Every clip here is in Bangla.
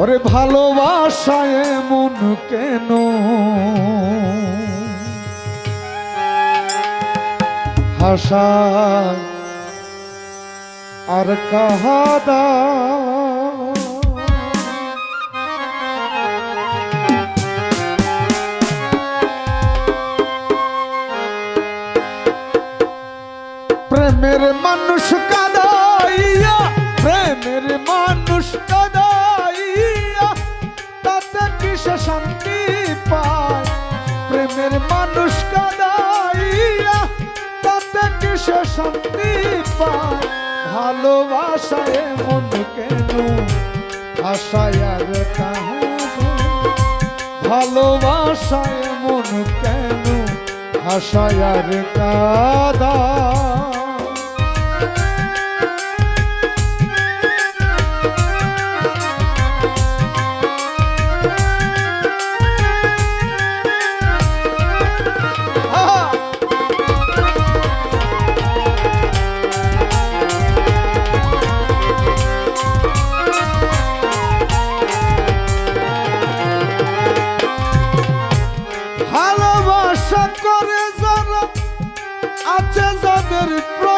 ওরে ভালোবাসায় মন কেন? হাসায় আর কাহাদা? প্রেমের মানুষ কাদাইয়া প্রেমের মানুষ কাদাইয়া শান্তি পায় ভালোবাসায় মন কেন? আশায় ভালোবাসায় মন কেন? আশায় কাদা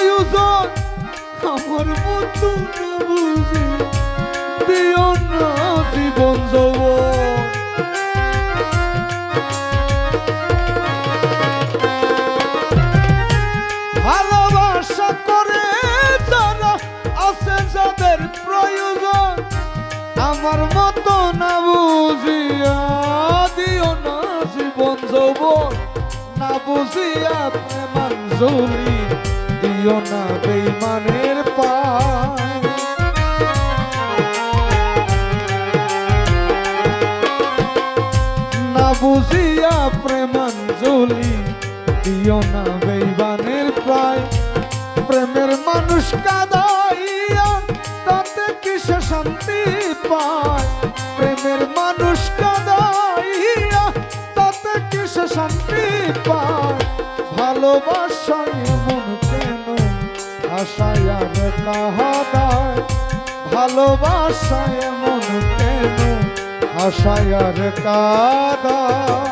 প্রয়োজন আমার না বুঝে দিও না জীবন যৌবন। ভালোবাসা করে যারা আছে যাদের প্রয়োজন, আমার মতো না বুঝিয়া দিও না জীবন যৌবন, না বুঝিয়া প্রেমাঞ্জলি দিও না বেইমানের পায় না বুঝিয়া প্রেমাঞ্জলি দিও না বেইমানের প্রায় প্রেমের মানুষ কাদাইয়া তাতে কিসে শান্তি পায়? প্রেমের মানুষ কাদাইয়া তাতে কিসে শান্তি পায়? কেন আশায় আর কাহাদায় ভালোবাসায় মন কেন হাসায় আর কাদায়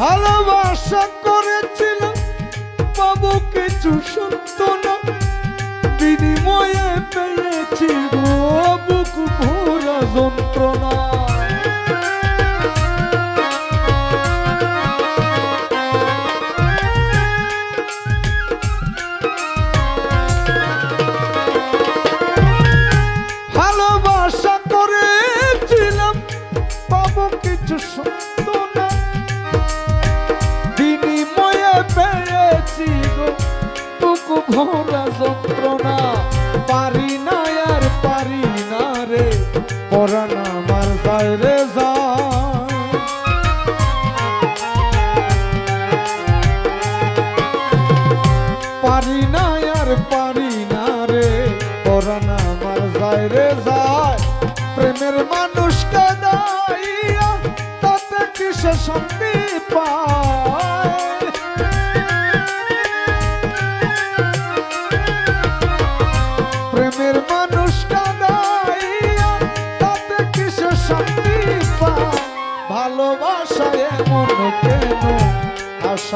ভালোবাসা করেছিল পাবো কিছু সত্য না। বিনিময়ে পেয়েছি বুক ভরা। পরাণ আমার যায় পারি না আর পারি না রে পরাণ আমার যায় যায় প্রেমের মানুষ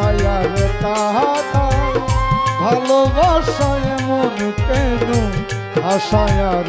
আশায় আর ভালোবাসায় মন কেন? আশায় আর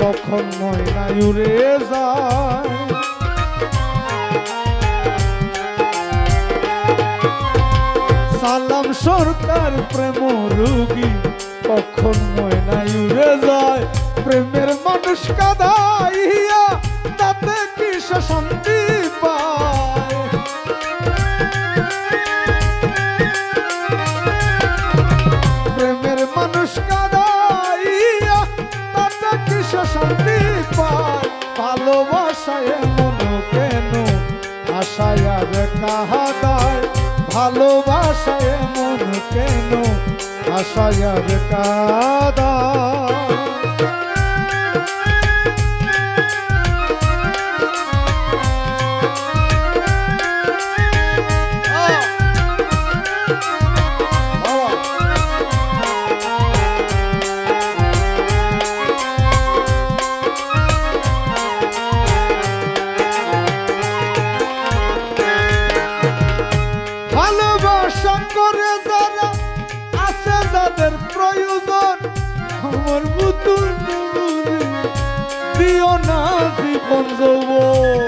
কখন ময়না উড়ে যায়। সালাম সরকার প্রেম রুগী কখন ময়নায়ুরে যায়। প্রেমের মানুষ কাদাইয়া আশায় আর কাহা দায় ভালোবাসায় মন কেন আশায় আর কাদায় যাদের প্রয়োজন। আমার মুতুল দিও না জীবন যৌবন।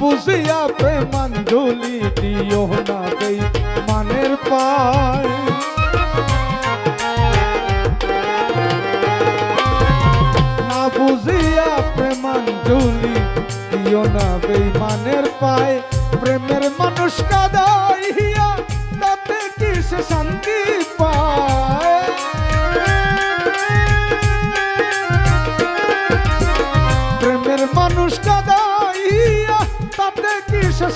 বুঝিয়া প্রেমাঞ্জলি দিও না দেই মানের পায়। না বুঝিয়া প্রেমাঞ্জলি দিও না বেইমানের পায়। প্রেমের মানুষ কাদাইয়া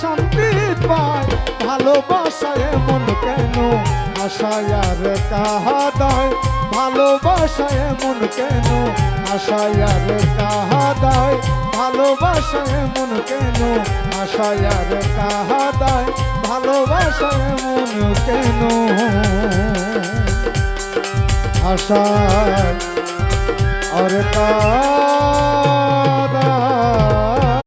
শান্তি পায়, ভালোবাসায় মন কেন? আশায় আর কাহা দায় ভালোবাসায় মন কেন? আশায় আর কাহা দায় ভালোবাসায় মন কেন? আশায় আর কাহা দায় ভালোবাসায় মন কেন? আশায় আর কাহা